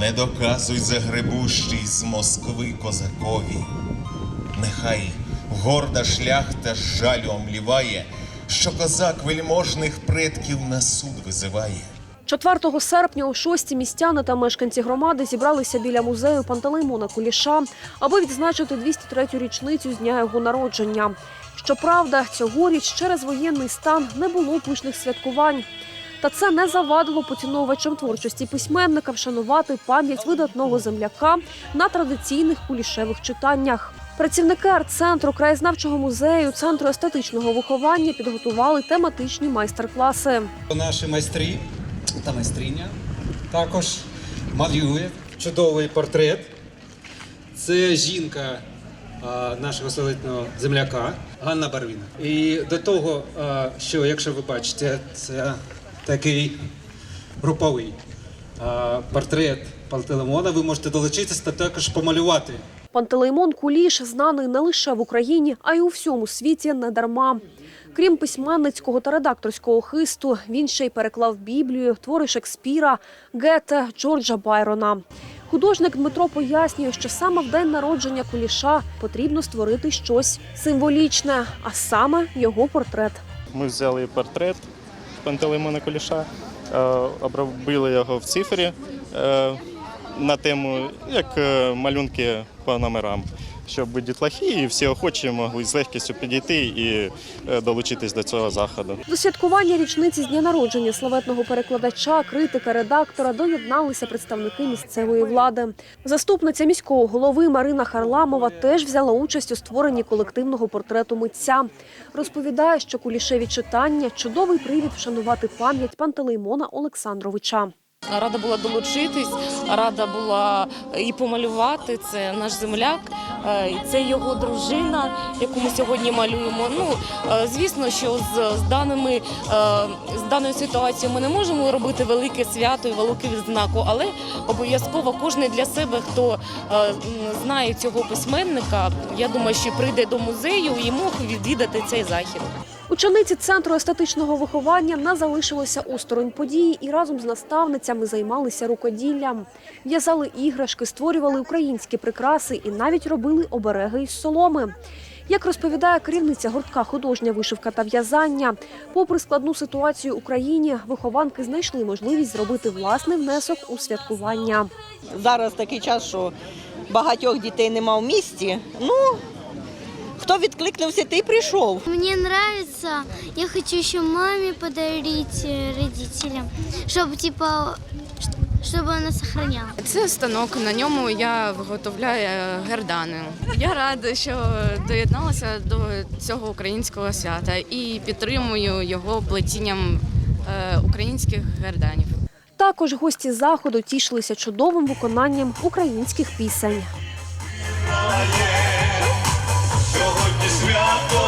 Не доказуй загребущий з Москви козакові. Нехай горда шляхта з жалю омліває, що козак вельможних предків на суд визиває. 4 серпня о 6 містяни та мешканці громади зібралися біля музею Пантелеймона Куліша, аби відзначити 203-ю річницю з дня його народження. Щоправда, цьогоріч через воєнний стан не було пишних святкувань. Та це не завадило поціновувачам творчості письменника вшанувати пам'ять видатного земляка на традиційних кулішевих читаннях. Працівники арт-центру краєзнавчого музею, центру естетичного виховання підготували тематичні майстер-класи. Наші майстри та майстриня також малює чудовий портрет. Це жінка нашого славетного земляка Ганна Барвіна. І до того, що якщо ви бачите, це такий груповий портрет Пантелеймона, ви можете долучитися та також помалювати. Пантелеймон Куліш знаний не лише в Україні, а й у всьому світі недарма. Крім письменницького та редакторського хисту, він ще й переклав Біблію, твори Шекспіра, Гете, Джорджа Байрона. Художник Дмитро пояснює, що саме в день народження Куліша потрібно створити щось символічне, а саме його портрет. Ми взяли портрет Пантелеймона Куліша, е, обробили його в цифрі е, на тему як е, малюнки по номерам, щоб дітлахи і всі охочі могли з легкістю підійти і е, долучитись до цього заходу. До святкування річниці з дня народження славетного перекладача, критика, редактора доєдналися представники місцевої влади. Заступниця міського голови Марина Харламова теж взяла участь у створенні колективного портрету митця. Розповідає, що кулішеві читання чудовий привід вшанувати пам'ять Пантелеймона Олександровича. Рада була долучитись, рада була і помалювати. Це наш земляк, е, це його дружина, яку ми сьогодні малюємо. Ну е, звісно, що з, з даними е, з даною ситуацією ми не можемо робити велике свято і велику відзнаку, але обов'язково кожен для себе, хто е, знає цього письменника, я думаю, що прийде до музею і мог відвідати цей захід. Учениці центру естетичного виховання не залишилися осторонь події і разом з наставницями займалися рукоділлям. В'язали іграшки, створювали українські прикраси і навіть робили обереги із соломи. Як розповідає керівниця гуртка художня вишивка та в'язання, попри складну ситуацію в Україні, вихованки знайшли можливість зробити власний внесок у святкування. Зараз такий час, що багатьох дітей нема в місті. Ну, хто відкликнувся, той прийшов. Мне нравится. Я хочу еще маме подарить э, родителям, чтобы типа, чтобы она сохраняла. Це станок, на ньому я виготовляю гердани. Я рада, що доєдналася до цього українського свята і підтримую його плетінням е, українських герданів. Також гості заходу тішилися чудовим виконанням українських пісень. Сьогодні свято